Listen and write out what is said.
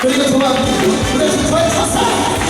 그리고 도망. 그래서 도망쳤어